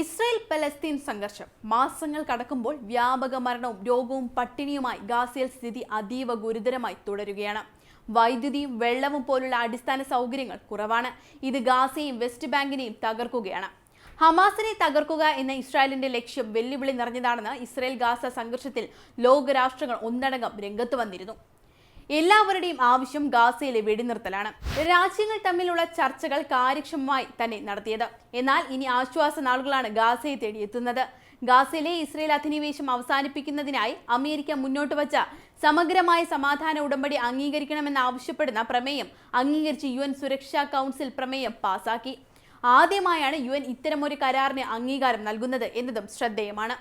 Israel Palestine സംഘർഷം. മാസങ്ങൾ കടക്കുമ്പോൾ വ്യാപക മരണവും രോഗവും പട്ടിണിയുമായി ഗാസയിൽ സ്ഥിതി അതീവ ഗുരുതരമായി തുടരുകയാണ്. വൈദ്യുതിയും വെള്ളവും പോലുള്ള അടിസ്ഥാന സൗകര്യങ്ങൾ കുറവാണ്. ഇത് ഗാസയും വെസ്റ്റ് ബാങ്കിനെയും തകർക്കുകയാണ്. ഹമാസിനെ തകർക്കുക എന്ന ഇസ്രായേലിന്റെ ലക്ഷ്യം വെല്ലുവിളി നിറഞ്ഞതാണെന്ന് ഇസ്രായേൽ ഗാസ സംഘർഷത്തിൽ ലോകരാഷ്ട്രങ്ങൾ ഒന്നടങ്കം രംഗത്ത് വന്നിരുന്നു. എല്ലാവരുടെയും ആവശ്യം ഗാസയിലെ വെടിനിർത്തലാണ്. രാജ്യങ്ങൾ തമ്മിലുള്ള ചർച്ചകൾ കാര്യക്ഷമമായി തന്നെ നടത്തിയത്. എന്നാൽ ഇനി ആശ്വാസ നാളുകളാണ് ഗാസയെ തേടിയെത്തുന്നത്. ഗാസയിലെ ഇസ്രയേൽ അധിനിവേശം അവസാനിപ്പിക്കുന്നതിനായി അമേരിക്ക മുന്നോട്ട് വച്ച സമഗ്രമായ സമാധാന ഉടമ്പടി അംഗീകരിക്കണമെന്ന് ആവശ്യപ്പെടുന്ന പ്രമേയം അംഗീകരിച്ച് യു സുരക്ഷാ കൗൺസിൽ പ്രമേയം പാസാക്കി. ആദ്യമായാണ് യു എൻ ഇത്തരമൊരു കരാറിന് അംഗീകാരം നൽകുന്നത് എന്നതും ശ്രദ്ധേയമാണ്.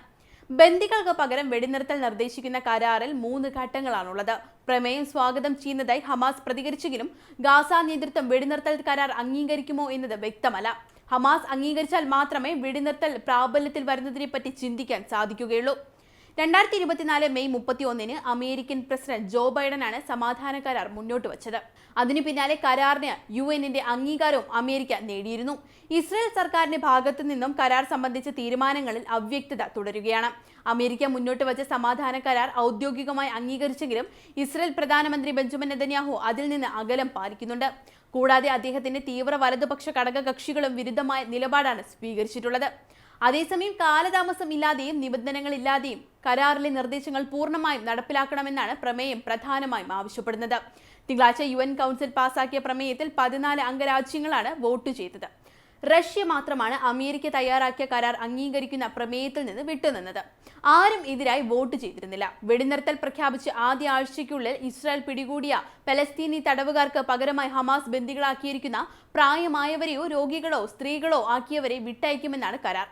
ബന്ദികൾക്ക് പകരം വെടിനിർത്തൽ നിർദ്ദേശിക്കുന്ന കരാറിൽ മൂന്ന് ഘട്ടങ്ങളാണുള്ളത്. പ്രമേയം സ്വാഗതം ചെയ്യുന്നതായി ഹമാസ് പ്രതികരിച്ചെങ്കിലും ഗാസ നേതൃത്വം വെടിനിർത്തൽ കരാർ അംഗീകരിക്കുമോ എന്നത് വ്യക്തമല്ല. ഹമാസ് അംഗീകരിച്ചാൽ മാത്രമേ വെടിനിർത്തൽ പ്രാബല്യത്തിൽ വരുന്നതിനെപ്പറ്റി ചിന്തിക്കാൻ സാധിക്കുകയുള്ളൂ. രണ്ടായിരത്തി ഇരുപത്തിനാല് മെയ് മുപ്പത്തി ഒന്നിന് അമേരിക്കൻ പ്രസിഡന്റ് ജോ ബൈഡനാണ് സമാധാന കരാർ മുന്നോട്ട് വച്ചത്. അതിനു പിന്നാലെ കരാറിന് യു എന്നിന്റെ അംഗീകാരവും അമേരിക്ക നേടിയിരുന്നു. ഇസ്രയേൽ സർക്കാരിന്റെ ഭാഗത്തു നിന്നും കരാർ സംബന്ധിച്ച തീരുമാനങ്ങളിൽ അവ്യക്തത തുടരുകയാണ്. അമേരിക്ക മുന്നോട്ട് വച്ച സമാധാന കരാർ ഔദ്യോഗികമായി അംഗീകരിച്ചെങ്കിലും ഇസ്രയേൽ പ്രധാനമന്ത്രി ബെഞ്ചമിൻ നെതന്യാഹു അതിൽ നിന്ന് അകലം പാലിക്കുന്നുണ്ട്. കൂടാതെ അദ്ദേഹത്തിന്റെ തീവ്ര വലതുപക്ഷ ഘടകകക്ഷികളും വിരുദ്ധമായ നിലപാടാണ് സ്വീകരിച്ചിട്ടുള്ളത്. അതേസമയം കാലതാമസം ഇല്ലാതെയും നിബന്ധനകളില്ലാതെയും കരാറിലെ നിർദ്ദേശങ്ങൾ പൂർണമായും നടപ്പിലാക്കണമെന്നാണ് പ്രമേയം പ്രധാനമായും ആവശ്യപ്പെടുന്നത്. തിങ്കളാഴ്ച യു എൻ കൗൺസിൽ പാസാക്കിയ പ്രമേയത്തിൽ പതിനാല് അംഗരാജ്യങ്ങളാണ് വോട്ട് ചെയ്തത്. റഷ്യ മാത്രമാണ് അമേരിക്ക തയ്യാറാക്കിയ കരാർ അംഗീകരിക്കുന്ന പ്രമേയത്തിൽ നിന്ന് വിട്ടുനിന്നത്. ആരും എതിരായി വോട്ട് ചെയ്തിരുന്നില്ല. വെടിനിർത്തൽ പ്രഖ്യാപിച്ച് ആദ്യ ആഴ്ചയ്ക്കുള്ളിൽ ഇസ്രായേൽ പിടികൂടിയ പലസ്തീനി തടവുകാർക്ക് പകരമായി ഹമാസ് ബന്ദികളാക്കിയിരിക്കുന്ന പ്രായമായവരെയോ രോഗികളോ സ്ത്രീകളോ ആക്കിയവരെ വിട്ടയക്കുമെന്നാണ് കരാർ.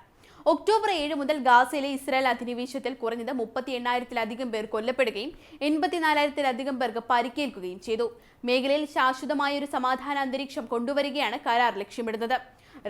ഒക്ടോബർ ഏഴ് മുതൽ ഗാസയിലെ ഇസ്രായേൽ അധിനിവേശത്തിൽ കുറഞ്ഞത് മുപ്പത്തി എണ്ണായിരത്തിലധികം പേർ കൊല്ലപ്പെടുകയും എൺപത്തിനാലായിരത്തിലധികം പേർക്ക് പരിക്കേൽക്കുകയും ചെയ്തു. മേഖലയിൽ ശാശ്വതമായ ഒരു സമാധാന അന്തരീക്ഷം കൊണ്ടുവരികയാണ് കരാർ ലക്ഷ്യമിടുന്നത്.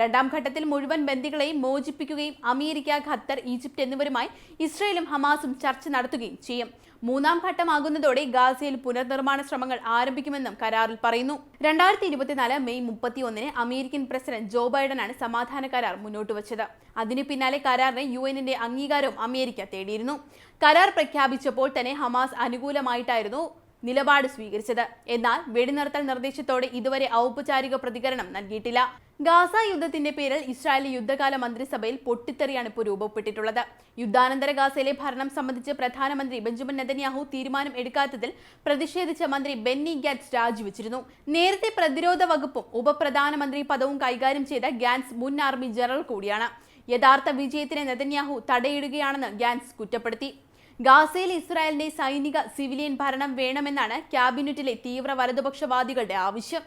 രണ്ടാം ഘട്ടത്തിൽ മുഴുവൻ ബന്ദികളെയും മോചിപ്പിക്കുകയും അമേരിക്ക ഖത്തർ ഈജിപ്റ്റ് എന്നിവരുമായി ഇസ്രയേലും ഹമാസും ചർച്ച നടത്തുകയും ചെയ്യും. മൂന്നാം ഘട്ടമാകുന്നതോടെ ഗാസയിൽ പുനർനിർമ്മാണ ശ്രമങ്ങൾ ആരംഭിക്കുമെന്നും കരാറിൽ പറയുന്നു. രണ്ടായിരത്തി ഇരുപത്തിനാല് മെയ് മുപ്പത്തി ഒന്നിന് അമേരിക്കൻ പ്രസിഡന്റ് ജോ ബൈഡനാണ് സമാധാന കരാർ മുന്നോട്ട് വച്ചത്. അതിനു പിന്നാലെ കരാറിന് യു എന്നിന്റെ അംഗീകാരവും അമേരിക്ക തേടിയിരുന്നു. കരാർ പ്രഖ്യാപിച്ചപ്പോൾ തന്നെ ഹമാസ് അനുകൂലമായിട്ടായിരുന്നു നിലപാട് സ്വീകരിച്ചത്. എന്നാൽ വെടിനിർത്തൽ നിർദ്ദേശത്തോടെ ഇതുവരെ ഔപചാരിക പ്രതികരണം നൽകിയിട്ടില്ല. ഗാസ യുദ്ധത്തിന്റെ പേരിൽ ഇസ്രായേലി യുദ്ധകാല മന്ത്രിസഭയിൽ പൊട്ടിത്തെറിയാണ് ഇപ്പോൾ രൂപപ്പെട്ടിട്ടുള്ളത്. യുദ്ധാനന്തര ഗാസയിലെ ഭരണം സംബന്ധിച്ച് പ്രധാനമന്ത്രി ബെഞ്ചമിൻ നെതന്യാഹു തീരുമാനം എടുക്കാത്തതിൽ പ്രതിഷേധിച്ച മന്ത്രി ബെന്നി ഗാറ്റ്സ് രാജിവെച്ചിരുന്നു. നേരത്തെ പ്രതിരോധ വകുപ്പും ഉപപ്രധാനമന്ത്രി പദവും കൈകാര്യം ചെയ്ത ഗാൻസ് മുൻ ആർമി ജനറൽ കൂടിയാണ്. യഥാർത്ഥ വിജയത്തിന് നെതന്യാഹു തടയിടുകയാണെന്ന് ഗാൻസ് കുറ്റപ്പെടുത്തി. ഗാസയിൽ ഇസ്രായേലിന്റെ സൈനിക സിവിലിയൻ ഭരണം വേണമെന്നാണ് ക്യാബിനറ്റിലെ തീവ്ര വലതുപക്ഷവാദികളുടെ ആവശ്യം.